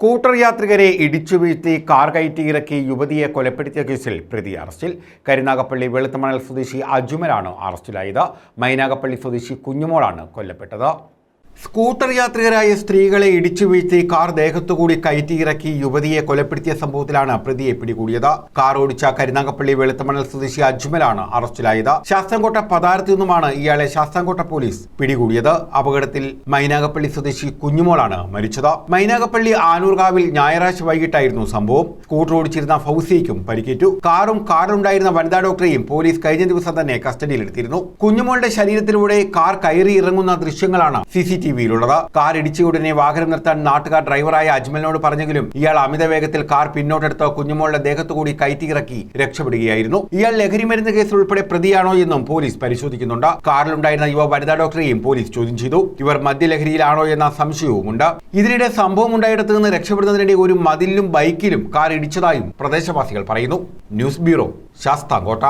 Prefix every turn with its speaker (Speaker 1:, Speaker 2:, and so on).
Speaker 1: Scooter യാത്രികരെ ഇടിച്ചു വീഴ്ത്തി car കയറ്റിയിറക്കി യുവതിയെ കൊലപ്പെടുത്തിയ കേസിൽ പ്രതി അറസ്റ്റിൽ. കരുനാഗപ്പള്ളി വെളുത്തമണൽ സ്വദേശി അജുമലാണ് അറസ്റ്റിലായത്. മൈനാഗപ്പള്ളി സ്വദേശി കുഞ്ഞുമോളാണ് കൊല്ലപ്പെട്ടത്. സ്കൂട്ടർ യാത്രികരായ സ്ത്രീകളെ ഇടിച്ചു വീഴ്ത്തി കാർ ദേഹത്തുകൂടി കയറ്റിയിറക്കി യുവതിയെ കൊലപ്പെടുത്തിയ സംഭവത്തിലാണ് പ്രതിയെ പിടികൂടിയത്. കാർ ഓടിച്ച കരുനാഗപ്പള്ളി വെളുത്തമണൽ സ്വദേശി അജ്മലാണ് അറസ്റ്റിലായത്. ശാസ്താംകോട്ട പതാരത്തു നിന്നുമാണ് ഇയാളെ ശാസ്താംകോട്ട പോലീസ് പിടികൂടിയത്. അപകടത്തിൽ മൈനാഗപ്പള്ളി സ്വദേശി കുഞ്ഞുമോളാണ് മരിച്ചത്. മൈനാഗപ്പള്ളി ആനൂർകാവിൽ ഞായറാഴ്ച വൈകിട്ടായിരുന്നു സംഭവം. സ്കൂട്ടർ ഓടിച്ചിരുന്ന ഫൗസിയയ്ക്കും പരിക്കേറ്റു. കാറും കാറിലുണ്ടായിരുന്ന വനിതാ ഡോക്ടറെയും പോലീസ് കഴിഞ്ഞ ദിവസം തന്നെ കസ്റ്റഡിയിലെടുത്തിരുന്നു. കുഞ്ഞുമോളുടെ ശരീരത്തിലൂടെ കാർ കയറി ഇറങ്ങുന്ന ദൃശ്യങ്ങളാണ് സി ടി വിയിലുള്ളത് കാർ ഇടിച്ച ഉടനെ വാഹനം നിർത്താൻ നാട്ടുകാർ ഡ്രൈവറായ അജ്മലിനോട് പറഞ്ഞെങ്കിലും ഇയാൾ അമിത വേഗത്തിൽ കാർ പിന്നോട്ടെടുത്ത് കുഞ്ഞുമോളുടെ ദേഹത്തു കൂടി കയറ്റിയിറക്കി രക്ഷപ്പെടുകയായിരുന്നു. ഇയാൾ ലഹരിമരുന്ന് കേസിൽ ഉൾപ്പെടെ പ്രതിയാണോ എന്നും പോലീസ് പരിശോധിക്കുന്നുണ്ട്. കാറിലുണ്ടായിരുന്ന യുവ വനിതാ ഡോക്ടറെയും പോലീസ് ചോദ്യം ചെയ്തു. ഇവർ മദ്യലഹരിയിലാണോ എന്ന സംശയവുമുണ്ട്. ഇതിനിടെ സംഭവം ഉണ്ടായിടത്ത് നിന്ന് രക്ഷപ്പെടുന്നതിനിടെ ഒരു മതിലിലും ബൈക്കിലും കാർ ഇടിച്ചതായും പ്രദേശവാസികൾ പറയുന്നു. News bureau Sasthamkotta.